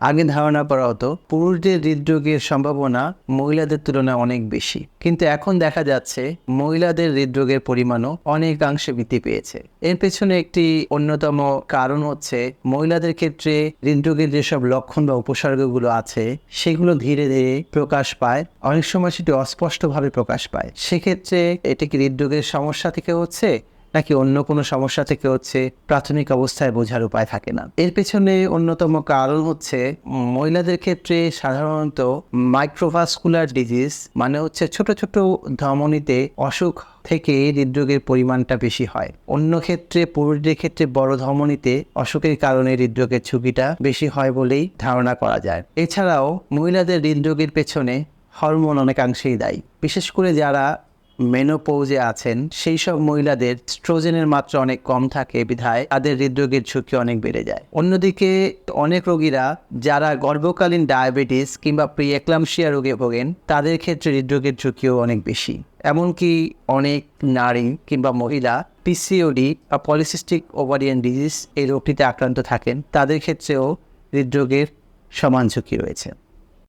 আগে ধারণা করা হতো, পুরুষদের হৃদরোগের সম্ভাবনা মহিলাদের তুলনায় অনেক বেশি। কিন্তু এখন দেখা যাচ্ছে মহিলাদের হৃদরোগের পরিমাণও অনেকাংশে বৃদ্ধি পেয়েছে। এর পেছনে একটি অন্যতম কারণ হচ্ছে মহিলাদের ক্ষেত্রে হৃদরোগের যেসব লক্ষণ বা উপসর্গগুলো আছে, সেগুলো ধীরে ধীরে প্রকাশ পায়। অনেক সময় সেটি অস্পষ্টভাবে প্রকাশ পায়। সেক্ষেত্রে এটা কি হৃদরোগের সমস্যা থেকে হচ্ছে? নাকি অন্য কোনো সমস্যা থেকে হচ্ছে প্রাথমিক অবস্থায় বোঝার উপায় থাকে না? এর পেছনে অন্যতম কারণ হচ্ছে মহিলাদের ক্ষেত্রে সাধারণত মাইক্রোভাস্কুলার ডিজিজ মানে হচ্ছে ছোট ছোট ধমনীতে অসুখ থেকে হৃদরোগের পরিমাণটা বেশি হয়। অন্য ক্ষেত্রে পুরুষদের ক্ষেত্রে বড় ধমনীতে অসুখের কারণে হৃদরোগের ঝুঁকিটা বেশি হয় বলেই ধারণা করা যায়। এছাড়াও মহিলাদের হৃদরোগের পেছনে হরমোন অনেকাংশেই দায়ী। বিশেষ করে যারা মেনোপৌজে আছেন, সেই সব মহিলাদের স্ট্রোজেনের মাত্রা অনেক কম থাকে বিধায় তাদের হৃদরোগের ঝুঁকি অনেক বেড়ে যায়। অন্যদিকে অনেক রোগীরা যারা গর্ভকালীন ডায়াবেটিস কিংবা প্রিএক্লামশিয়া রোগে ভোগেন, তাদের ক্ষেত্রে হৃদরোগের ঝুঁকিও অনেক বেশি। এমনকি অনেক নারী কিংবা মহিলা পিসিওডি বা পলিসিস্টিক ওভারিয়ান ডিজিজ এই রোগটিতে আক্রান্ত থাকেন, তাদের ক্ষেত্রেও হৃদরোগের সমান ঝুঁকি রয়েছে।